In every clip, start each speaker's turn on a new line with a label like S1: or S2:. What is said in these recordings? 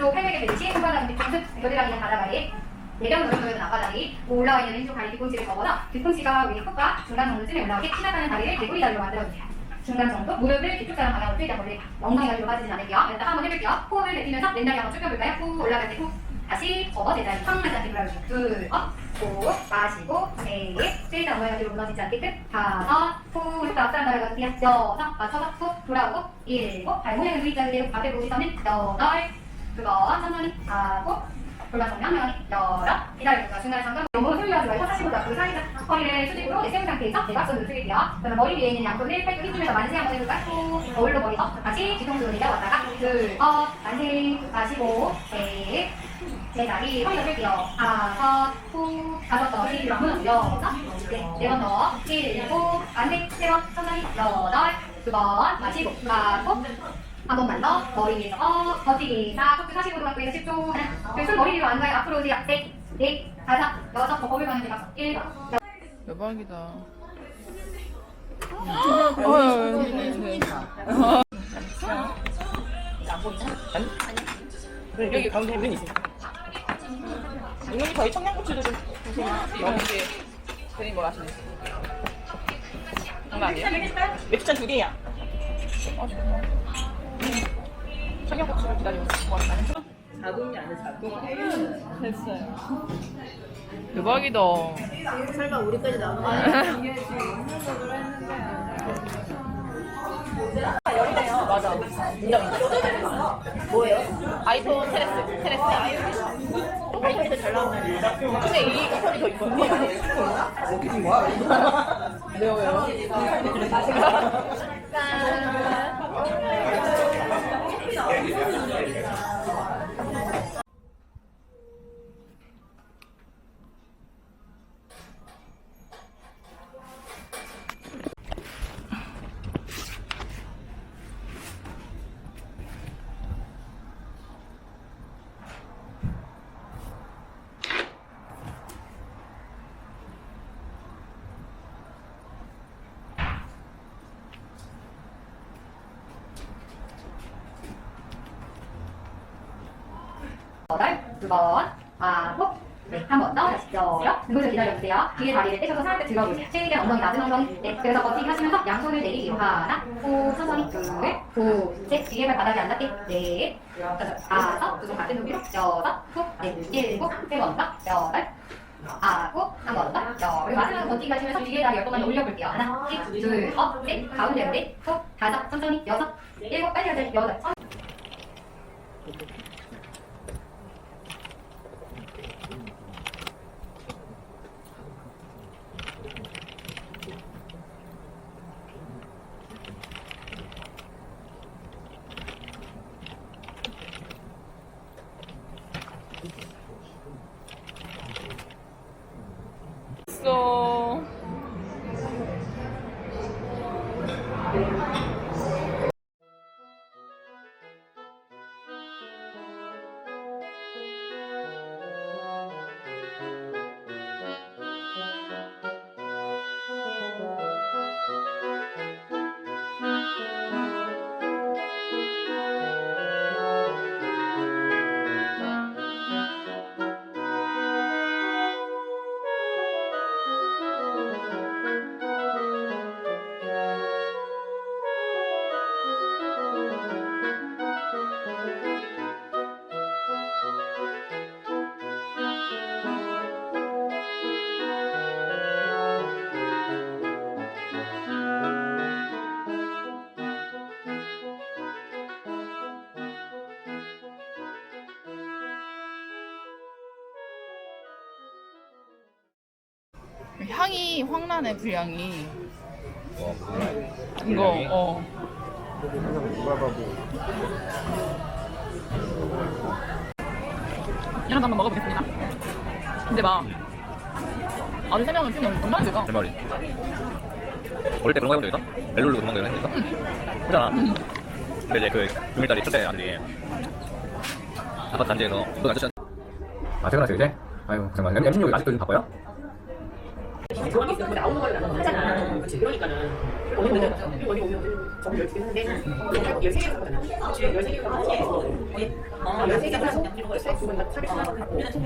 S1: 왼쪽 팔베개 되듯이 손바닥 뒤통수 겨드랑이는 바닥아래 내경 누르는 앞바닥이 올라와 있는 왼쪽 다리 뒤꿈치를 접어서 뒤꿈치가 위에 컵과 중간 정도쯤에 올라오게 시작하는 다리를 개구리 다리로 만들어주세요. 중간 정도 무릎을 뒤쪽처럼 방향으로 틀게 벌리고 엉덩이가 뒤로 빠지진 않을게요. 일단 한번 해볼게요. 호흡을 내쉬면서 왼다리 한번 쭉 펴볼까요? 후 올라갈 때 후. 다시 접어 제자리 턱하지 않게 돌아주세요. 둘, 업, 호, 마시고, 셋, 세이트 엉덩이가 뒤로 무너지지 않게끔 다섯, 후, 쭉 앞사람 따라가주세요. 여섯, 맞춰서 후, 돌아오고, 일곱, 발 모양을 V자 그대로 앞에 전에 여덟, 그거 천천히 하고, 골반 정면 명이 열어, 기다려주세요. 중간에 잠깐 너무 흘려하지 말고 사시보다 그 사이드 허리를 수직으로 네, 세운 상태에서 대각선으로 숙일게요. 그러면 머리 위에 있는 양손을 팔뚝 힘주면서 만세 한번 해볼까요? 후, 거울로 머리 업, 다시 뒤통수 내려왔다가 둘, 업, 만세, 마시고, 셋, 제자리 허리 접을게요. 다섯, 후, 다섯 더, 뒤로 한번 여섯, 네, 네번 더, 일곱, 만세, 세번, 천천히, 여덟, 두 번, 마시고, 가고, 한 번만 더, 머리 위에서 업, 버티기, 사, 턱도 45도 갖고 있어 10초, 하나, 둘, 손 머리 위로 안 가요. 앞으로 오세요. 셋, 넷, 다섯, 여섯, 더 거울 가는 데 가서 일곱,
S2: 대박이다. 어,
S3: 여기 가운데 있어. 여기 저희 청양고추도 좀 보세요. 여기 선생님 뭐 하시는? 장난 아니에요? 맥주잔 두 개야. 어, 정말. 청양고추를 기다리고 있어. 자동이 아니라 자동. 됐어요.
S2: 대박이다.
S4: 설마 우리까지 나오는 거 아니야?
S3: 열이네요. 맞아. 인정. 뭐예요? 아이폰 테레스. 테레스. 아이폰이 더잘 나오네. 근데 이 이편이 더 이쁜데. 왜요, 왜요?
S1: 여덟, 두 번, 아홉, 네, 한 번 더, 다시 열어. 등골을 기다려주세요. 뒤에 다리를 떼셔서 살짝 들어보세요. 최대한 엉덩이 낮은 엉덩이. 네, 그래서 버티기 하시면서 양손을 내리기로 하나, 후, 천천히, 둘, 후, 셋, 뒤에 발 바닥에 안 닿게, 넷, 다섯, 두손 같은 높이로, 여섯, 후, 네, 일곱, 세번 더, 여덟, 아홉, 한번 더, 여. 그리고 마지막 버티기 하시면서 뒤에 다리 열 번만 올려볼게요. 하나, 둘, 업, 셋, 가운데로 넷, 후, 다섯, 천천히, 여섯, 일곱, 빨리 여덟, 여덟,
S2: 있 향이 확 나네 불향이. 이거 어. 이런 거 한번 먹어보겠습니다. 근데 막 아주 세 명은 지금 얼마나 되가?
S5: 내 말이. 어릴 때 그런 거 해본 적 있어? 멜로로 그런 거 해본 적 있어? 하잖아. 근데 이제 그 중일달이 첫째 아들이 아파트 단지에서 너 아저씨 아 퇴근하세요 이제? 아유 잠깐만 M16 아직도 좀 바빠요?
S3: 그런 게 나오는 걸 하잖아. 그치. 그러니까는 오늘 어디 오면 저기 열두 개 했는데 열세 개 샀거든요. 열세 개가 한 개에 거의 아 열세 개 사서 이거 열세 두 번만 사기 하고
S5: 타임레스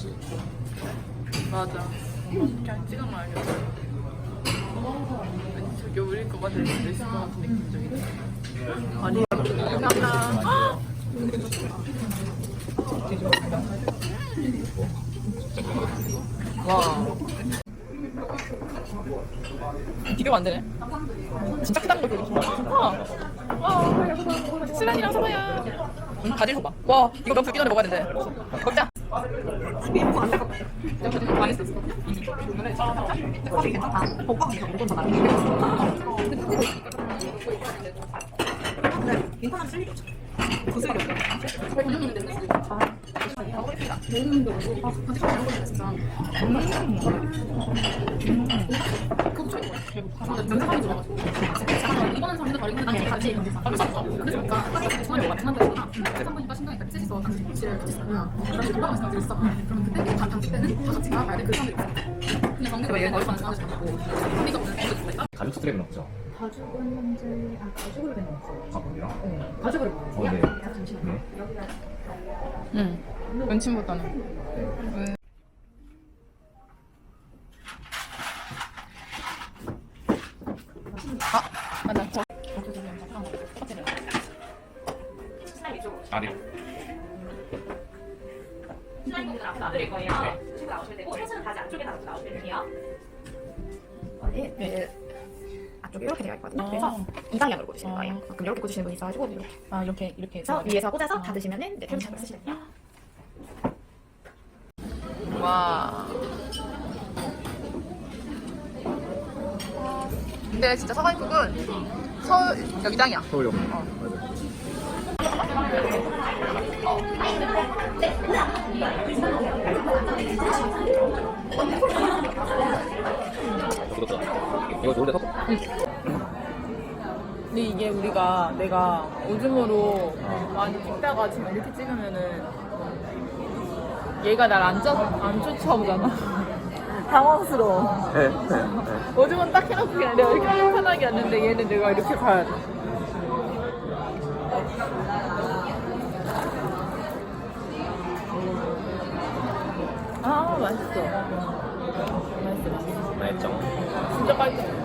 S5: 손가락 줄수 있지.
S2: 맞아. 그냥 알려줘. 아니, 저기 우리 거 맞을 수도 있을 것 같은데. 아니, 감사합니다. 와. 비교가 안 되네. 진짜 크다는 걸 보고. 와. 와. 슬란이랑 사과야. 음, 바질 소바. 와, 이거 면 붉기 전에 먹어야 된대. 먹자. 많이 썼어.
S6: 이번 사람도 다르긴 한데 같이 그러니까 정말 뭐가 장난감이구나. 한 번이니까 신경이 같이 찢어서 당신 김치를 같이 썼구나. 그래서 누가 말씀을 드렸어. 그러면 그때 당 당시 때는 다 같이 가야 돼. 그 사람들이 있어. 근데 정규가 얘 어디서 하는지 모르고 우리가 오늘 이거 좀 했다.
S5: 가죽 스트랩은 없죠?
S4: 가죽은 현재 아 가죽으로 된거 없어요.
S5: 아, 거기랑?
S4: 네. 가죽으로
S5: 어, 네.
S4: 잠시만.
S5: 네.
S2: 응. 은침보다는. 응. 아, 맞아. 저.
S5: 아, 네.
S3: 신랑분들 앞에 놔드릴 거예요. 친구 나오시면 되고 사진은 다시 안쪽에 다 나오시면 돼요.
S1: 네, 네. 앞쪽에 이렇게 되어 있거든요.
S2: 아.
S1: 그래서 이 방향으로 꽂으시는
S2: 아.
S1: 거예요. 가끔 이렇게 꽂으시는 분이 있어가지고 이렇게
S2: 아, 이렇게, 이렇게.
S1: 해서
S2: 해서.
S1: 위에서 꽂아서 닫으시면은 네, 펜샵을 쓰시면 돼요.
S2: 와. 근데 진짜 서가입국은 서울 여기 땅이야.
S5: 서울역. 부럽다. 이거 좋은데 섞어?
S2: 근데 이게 우리가 내가 오줌으로 많이 찍다가 지금 이렇게 찍으면은 얘가 날 안 안 쫓아오잖아. 당황스러워. 오줌은 딱 해놓고 그냥 내가 이렇게 편하게 왔는데 얘는 내가 이렇게 가야 돼. 맛있어. 맛있어, 맛있어. 맛있죠? 진짜 맛있어.